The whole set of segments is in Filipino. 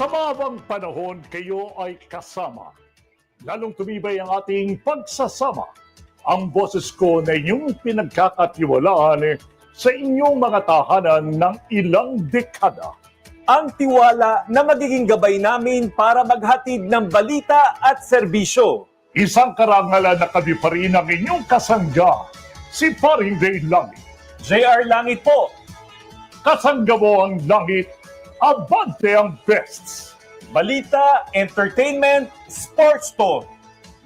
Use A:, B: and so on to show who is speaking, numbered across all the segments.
A: Habang panahon kayo ay kasama, lalong tumibay ang ating pagsasama. Ang boses ko na inyong pinagkakatiwalaan sa inyong mga tahanan ng ilang dekada.
B: ang tiwala na magiging gabay namin para maghatid ng balita at serbisyo.
A: Isang karangalan na kami pa rin ang inyong kasangga, si Paring Day Langit.
B: JR Langit po,
A: Kasangga mo ang langit, abante ang best.
B: balita, entertainment, sports to.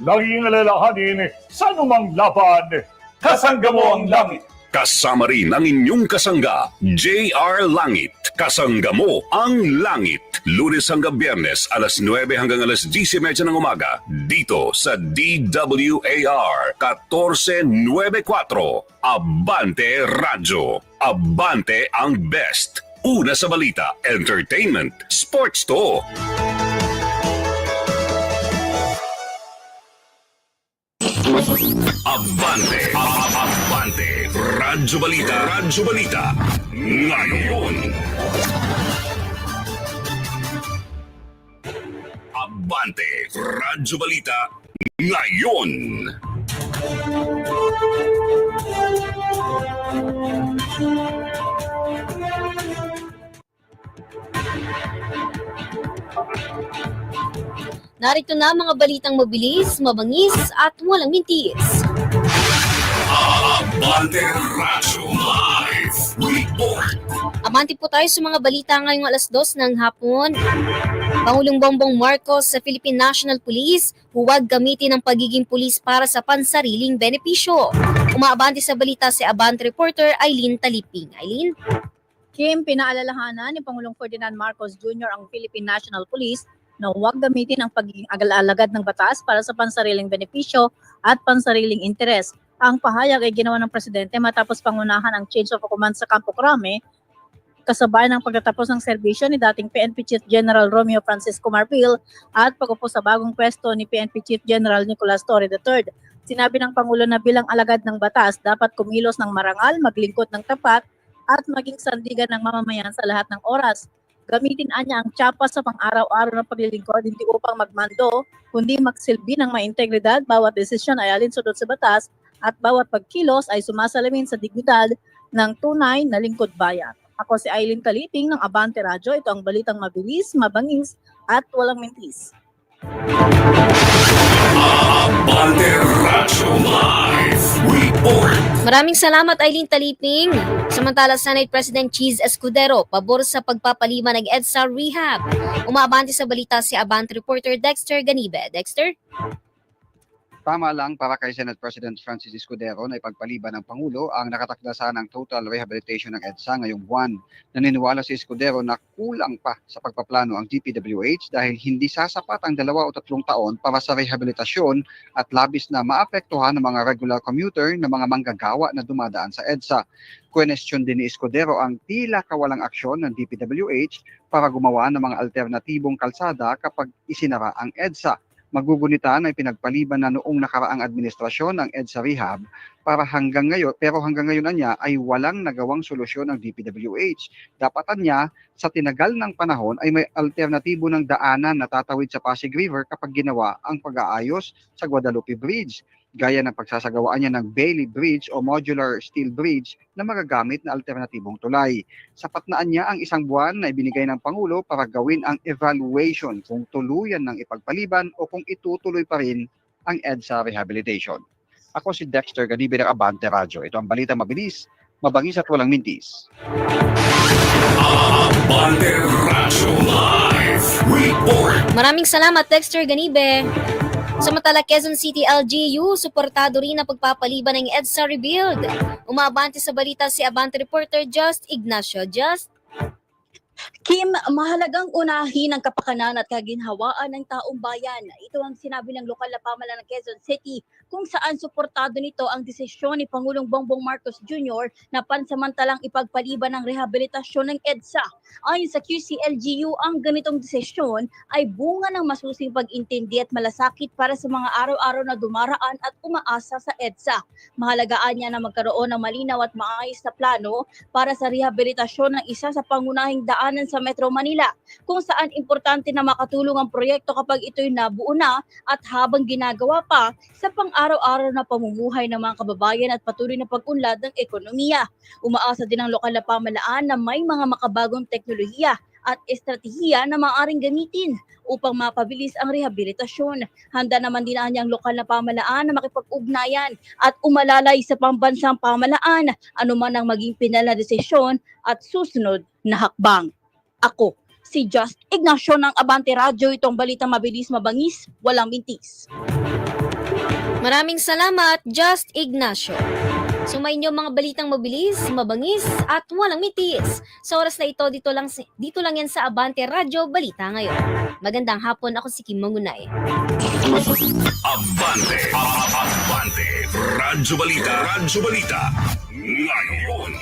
A: Laging alalahanin sa anumang laban, kasangga mo ang langit.
C: Kasama rin ang inyong kasangga, JR Langit. Kasangga mo ang langit. Lunes hanggang biyernes, alas 9 hanggang alas 10.30 ng umaga. Dito sa DWAR 1494. Abante Radyo. Abante ang best. Una sa balita, entertainment, sports to. Abante, Ab- Abante, Radyo Balita, Radyo Balita, ngayon. Abante, Radyo Balita, ngayon.
D: Narito na mga balitang mabilis, mabangis at walang mintis.
C: Abante Radyo Live Report.
D: Amanti po tayo sa mga balita ngayong alas dos ng hapon. Pangulong Bongbong Marcos sa Philippine National Police, huwag gamitin ang pagiging pulis para sa pansariling benepisyo. Umaabante sa balita si Abante reporter Eileen Taliping. Eileen?
E: Kim, pinaalalahanan ni Pangulong Ferdinand Marcos Jr. ang Philippine National Police na huwag gamitin ang pagiging agal-alagad ng batas para sa pansariling benepisyo at pansariling interes. Ang pahayag ay ginawa ng Presidente matapos pangunahan ang change of command sa Campo Crame kasabay ng pagtatapos ng serbisyo ni dating PNP Chief General Romeo Francisco Marfil at pag-upo sa bagong pwesto ni PNP Chief General Nicolas Torre III. Sinabi ng Pangulo na bilang alagad ng batas, dapat kumilos ng marangal, maglingkod ng tapat, at maging sandigan ng mamamayan sa lahat ng oras. Gamitin anya ang tsapa sa pang-araw-araw na paglilingkod hindi upang magmando, kundi magsilbi ng maintegridad, bawat desisyon ay alinsunod sa batas at bawat pagkilos ay sumasalamin sa dignidad ng tunay na lingkod bayan. Ako si Aileen Kaliping ng Abante Radyo. Ito ang balitang mabilis, mabangis at walang mintis.
C: Abante
D: Maraming salamat Eileen Taliping. Samantala Senate President Cheese Escudero, pabor sa pagpapalima ng EDSA Rehab. Umaabante sa balita si Abante reporter Dexter Ganibe. Dexter?
F: Tama lang para kay Senate President Francis Escudero na ipagpaliban ng Pangulo ang nakatakdasan ng total rehabilitation ng EDSA ngayong buwan. Naniniwala si Escudero na kulang pa sa pagpaplano ang DPWH dahil hindi sasapat ang dalawa o tatlong taon para sa rehabilitasyon at labis na maapektuhan ng mga regular commuter na mga manggagawa na dumadaan sa EDSA. Question din ni Escudero ang tila kawalang aksyon ng DPWH para gumawa ng mga alternatibong kalsada kapag isinara ang EDSA magugunita na pinagpaliban na noong nakaraang administrasyon ng EDSA Rehab para hanggang ngayon, pero hanggang ngayon na niya ay walang nagawang solusyon ng DPWH. Dapatan niya, sa tinagal ng panahon ay may alternatibo ng daanan na tatawid sa Pasig River kapag ginawa ang pag-aayos sa Guadalupe Bridge gaya ng pagsasagawaan niya ng Bailey Bridge o Modular Steel Bridge na magagamit na alternatibong tulay. Sapat na niya ang isang buwan na ibinigay ng Pangulo para gawin ang evaluation kung tuluyan ng ipagpaliban o kung itutuloy pa rin ang EDSA rehabilitation. Ako si Dexter Ganibe ng Abante Radyo. Ito ang balita mabilis, mabangis at walang mintis.
C: Abante Radyo Live Report.
D: Maraming salamat Dexter Ganibe. Samantala, Quezon City LGU, suportado rin ang pagpapaliban ng EDSA Rebuild. Umaabante sa balita si Abante reporter Just Ignacio. Just,
G: Kim, mahalagang unahin ang kapakanan at kaginhawaan ng taong bayan. Ito ang sinabi ng lokal na pamalaan ng Quezon City kung saan suportado nito ang desisyon ni Pangulong Bongbong Marcos Jr. na pansamantalang ipagpaliban ng rehabilitasyon ng EDSA. Ayon sa QCLGU, ang ganitong desisyon ay bunga ng masusing pag-intindi at malasakit para sa mga araw-araw na dumaraan at umaasa sa EDSA. Mahalagaan niya na magkaroon ng malinaw at maayos na plano para sa rehabilitasyon ng isa sa pangunahing daan daanan sa Metro Manila kung saan importante na makatulong ang proyekto kapag ito'y nabuo na at habang ginagawa pa sa pang-araw-araw na pamumuhay ng mga kababayan at patuloy na pag-unlad ng ekonomiya. Umaasa din ang lokal na pamalaan na may mga makabagong teknolohiya at estratehiya na maaaring gamitin upang mapabilis ang rehabilitasyon. Handa naman din ang lokal na pamalaan na makipag-ugnayan at umalalay sa pambansang pamalaan anuman ang maging pinal na desisyon at susunod na hakbang. Ako, si Just Ignacio ng Abante Radio, itong balita mabilis, mabangis, walang mintis.
D: Maraming salamat, Just Ignacio. Sumayin niyo mga balitang mabilis, mabangis, at walang mitis. Sa oras na ito, dito lang, dito lang yan sa Abante Radio Balita ngayon. Magandang hapon, ako si Kim Mangunay.
C: Abante, Abante, Radyo Balita, Radyo Balita, ngayon.